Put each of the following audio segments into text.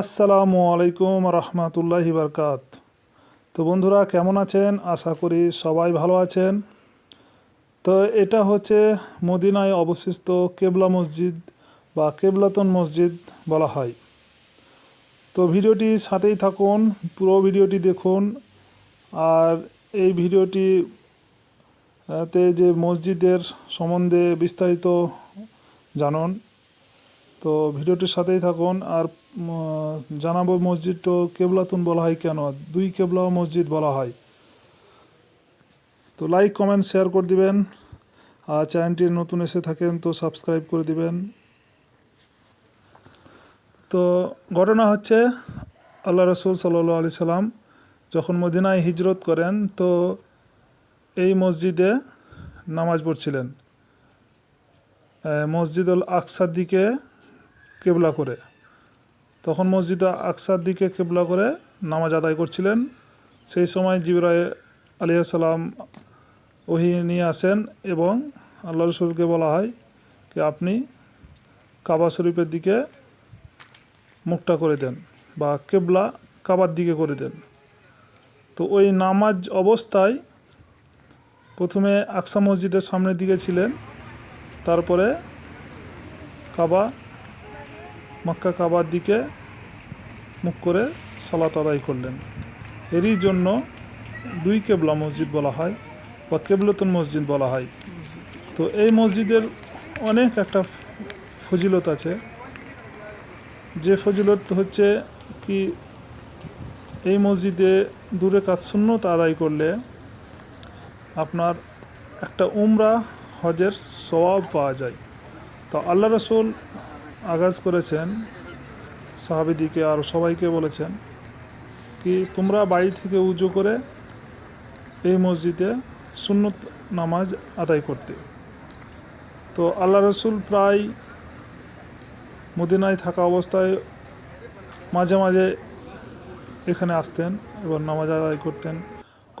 আসসালামু আলাইকুম রহমতুল্লাহি বরকাত। তো বন্ধুরা, কেমন আছেন? আশা করি সবাই ভালো আছেন। তো এটা হচ্ছে মদিনায় অবশিষ্ট কেবলা মসজিদ বা কেবলাতন মসজিদ বলা হয়। তো ভিডিওটি সাথেই থাকুন, পুরো ভিডিওটি দেখুন। আর এই ভিডিওটি তে যে মসজিদের সম্বন্ধে বিস্তারিত জানুন। তো ভিডিওটির সাথেই থাকুন আর জানাব মসজিদটা কেবলাতুন বলা হয় কেন? দুই কেবলা মসজিদ বলা হয়। তো লাইক, কমেন্ট, শেয়ার করে দিবেন। আর চ্যানেলটি নতুন এসে থাকেন তো সাবস্ক্রাইব করে দিবেন। তো ঘটনা হচ্ছে, আল্লাহ রসুল সাল্লা আলি সাল্লাম যখন মদিনায় হিজরত করেন, তো এই মসজিদে নামাজ পড়ছিলেন। মসজিদুল আকসার দিকে কেবলা করে। তখন মসজিদ আকসার দিকে কেবলা করে নামাজ আদায় করছিলেন। সেই সময় জিবরাই আলিয়াসাল্লাম ওহি নিয়ে আসেন এবং আল্লাহ রসুলকে বলা হয় যে, আপনি কাবা শরীফের দিকে মুখটা করে দেন বা কেবলা কাবার দিকে করে দেন। তো ওই নামাজ অবস্থায় প্রথমে আকসা মসজিদের সামনের দিকে ছিলেন, তারপরে কাবা মক্কা কাবার দিকে মুখ করে সালাত আদায় করলেন। এরই জন্য দুই কেবলা মসজিদ বলা হয় বা কেবলতন মসজিদ বলা হয়। তো এই মসজিদের অনেক একটা ফজিলত আছে। যে ফজিলত হচ্ছে কি, এই মসজিদে দূরে কাজ শূন্যত আদায় করলে আপনার একটা উমরা হজের স্বভাব পাওয়া যায়। তো আল্লাহ রসুল আগাজ করেছেন, সাহাবিদিকে আর সবাইকে বলেছেন কি তোমরা বাড়ি থেকে উজু করে এই মসজিদে সুন্নত নামাজ আদায় করতে। তো আল্লাহ রসুল প্রায় মদিনায় থাকা অবস্থায় মাঝে মাঝে এখানে আসতেন এবং নামাজ আদায় করতেন।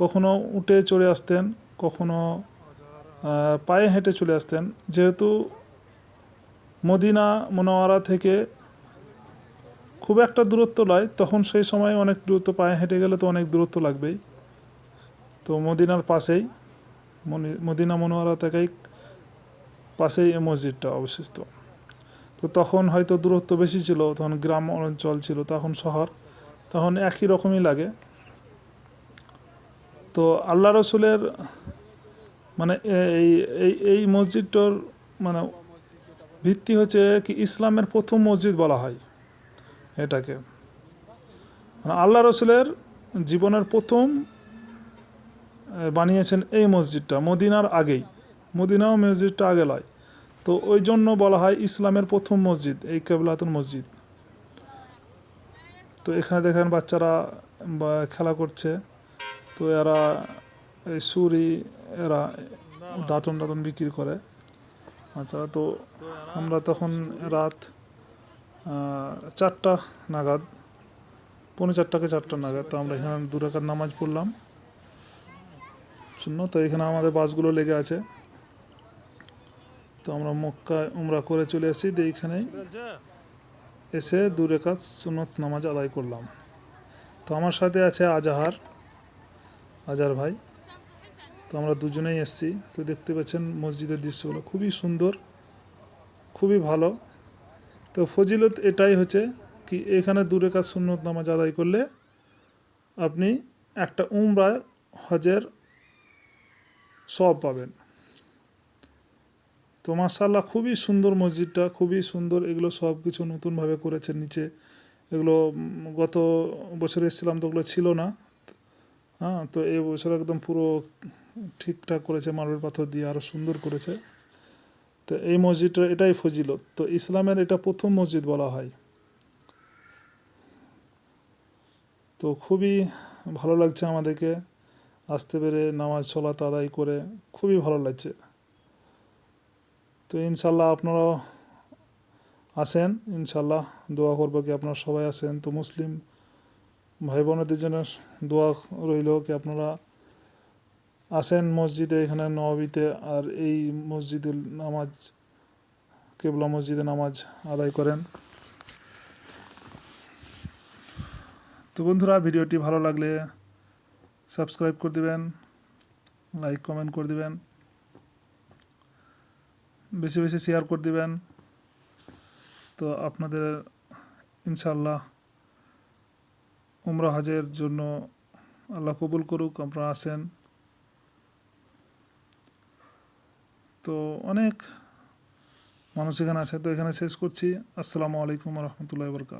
কখনো উঠে চড়ে আসতেন, কখনো পায়ে হেঁটে চলে আসতেন। যেহেতু মদিনা মনোয়ারা থেকে খুব একটা দূরত্ব নয় তখন সেই সময় অনেক দূরত্ব, পায়ে হেঁটে গেলে তো অনেক দূরত্ব লাগবেই। তো মদিনার পাশেই মদিনা মনোয়ারা থেকেই পাশেই এই মসজিদটা অবশিষ্ট তো তখন হয়তো দূরত্ব বেশি ছিল, তখন গ্রাম অঞ্চল ছিল, তখন শহর, তখন একই রকমই লাগে। তো আল্লাহ রসুলের মানে এই এই মসজিদটার মানে ভিত্তি হচ্ছে কি ইসলামের প্রথম মসজিদ বলা হয় এটাকে। মানে আল্লাহ রসুলের জীবনের প্রথম বানিয়েছেন এই মসজিদটা মদিনার আগেই। মদিনাও মসজিদটা আগে লয়। তো ওই জন্য বলা হয় ইসলামের প্রথম মসজিদ, এই কেবলাতুন মসজিদ। তো এখানে দেখেন বাচ্চারা খেলা করছে। তো এরা, এই সুরি, এরা দাঁতন টাতন বিক্রি করে। আচ্ছা তো আমরা তখন রাত চারটা নাগাদ, পৌনে চারটাকে চারটা নাগাদ, তো আমরা এখানে দু রাকাত নামাজ পড়লাম। শূন্য, তো এখানে আমাদের বাসগুলো লেগে আছে। তো আমরা মক্কা উমরা করে চলে আসি দিয়ে এইখানেই এসে দু রেখাত সুনত নামাজ আদায় করলাম। তো আমার সাথে আছে আজাহার আজার ভাই। তো আমরা দুজনেই এসেছি। তো দেখতে পাচ্ছেন মসজিদের দৃশ্যগুলো খুবই সুন্দর, খুবই ভালো। তো ফজিলত এটাই হচ্ছে কি, এখানে দূরে কাজ সুন্নত নামাজ আদায় করলে আপনি একটা উমরা, হজের সব পাবেন। তো মার্শাল্লাহ খুবই সুন্দর মসজিদটা, খুবই সুন্দর। এগুলো সব কিছু নতুনভাবে করেছে নিচে। এগুলো গত বছর এসেছিলাম তো ওগুলো ছিল না। হ্যাঁ তো এই বছর একদম পুরো ঠিকঠাক করেছে মার্বেল পাথর দিয়ে আরও সুন্দর করেছে। তো এই মসজিদটা, এটাই ফজিলত। তো ইসলামের এটা প্রথম মসজিদ বলা হয়। তো খুবই ভালো লাগছে আমাদেরকে। আসতে পেরে, নামাজ, সলাত আদায় করে খুবই ভালো লাগছে। তো ইনশাল্লাহ আপনারাও আসেন, ইনশাল্লাহ দোয়া করব কি আপনারা সবাই আসেন। তো মুসলিম ভাই বোনেদের জন্য দোয়া রইল কি আপনারা আসেন মসজিদে, এখানে নবাবিতে, আর এই মসজিদে নামাজ, কেবলা মসজিদে নামাজ আদায় করেন। তো বন্ধুরা, ভিডিওটি ভালো লাগলে সাবস্ক্রাইব করে দিবেন, লাইক, কমেন্ট করে দিবেন, বেশি বেশি শেয়ার করে দিবেন। তো আপনাদের ইনশাল্লাহ উমরা হজের জন্য আল্লাহ কবুল করুক, আপনারা আসেন। তো অনেক মানুষ এখানে আছে তো এখানে শেষ করছি। আসসালামু আলাইকুম রহমতুল্লাহ বরকাত